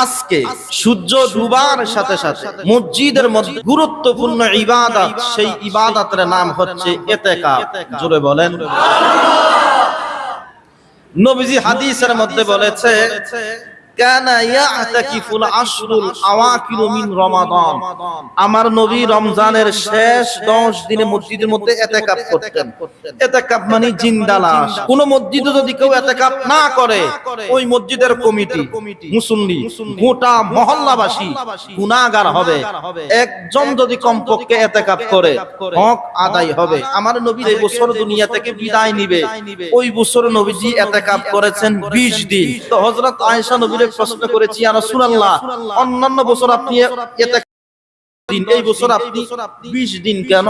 আজকে সূর্য ডুবার সাথে সাথে মসজিদের মধ্যে গুরুত্বপূর্ণ ইবাদত সেই ইবাদতের নাম হচ্ছে এতেকা জোরে বলেন। নবীজি হাদিসের মধ্যে বলেছে আমার নবী রমজানের শেষ 10 দিনে মসজিদের মধ্যে ইতিকাফ করতেন। ইতিকাফ মানে জিন্দা লাশ কোন মসজিদে যদি কেউ ইতিকাফ না করে, ওই মসজিদের কমিটি, মুসল্লি, গোটা মহল্লাবাসী গুনাহগার হবে। একজন যদি কমপক্ষে ইতিকাফ করে, হক আদায় হবে। আমার নবী এই বছর দুনিয়া থেকে বিদায় নিবে। ওই বছর নবীজি ইতিকাফ করেছেন 20 দিন। তো হযরত আয়েশা নবীর প্রশ্ন করেছি আর অন্যান্য বছর আপনি এতে দিন, এই বছর আপনি 20 দিন কেন?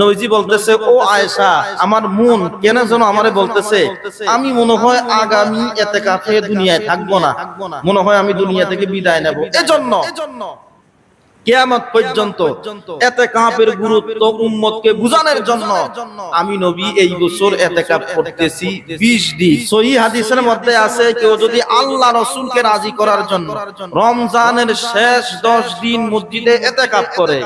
নবীজি বলতেছে, ও আমার মন কেন যেন আমারে বলতেছে, আমি মনে হয় আগামী এতে কাছে দুনিয়ায় থাকব না। মনে হয় আমি দুনিয়া থেকে বিদায় নেব। এজন্য কিয়ামত পর্যন্ত এতেকাফের গুরুত্ব উম্মতকে বুঝানোর জন্য আমি নবী এই বছর এতেকাফ করতেছি 20 দিন। সহিহ হাদিসের মধ্যে আছে কেউ যদি আল্লাহ রাসূলকে রাজি করার জন্য রমজানের শেষ 10 দিন মসজিদে এতেকাফ করে।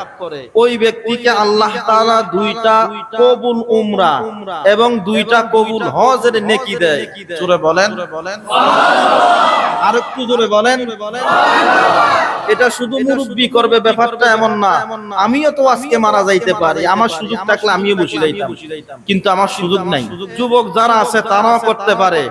ওই ব্যক্তিকে আল্লাহ তাআলা দুইটা কবুল উমরা এবং দুইটা কবুল হজের নেকি দেয়। জোরে বলেন। আর একটু জোরে বলেন। এটা শুধু মুরব্বি করবে ব্যাপারটা এমন না। আমিও তো আজকে মারা যাইতে পারি। আমার সুযোগ থাকলে আমিও বসে যাইতাম কিন্তু আমার সুযোগ নাই যুবক যারা আছে তারাও করতে পারে।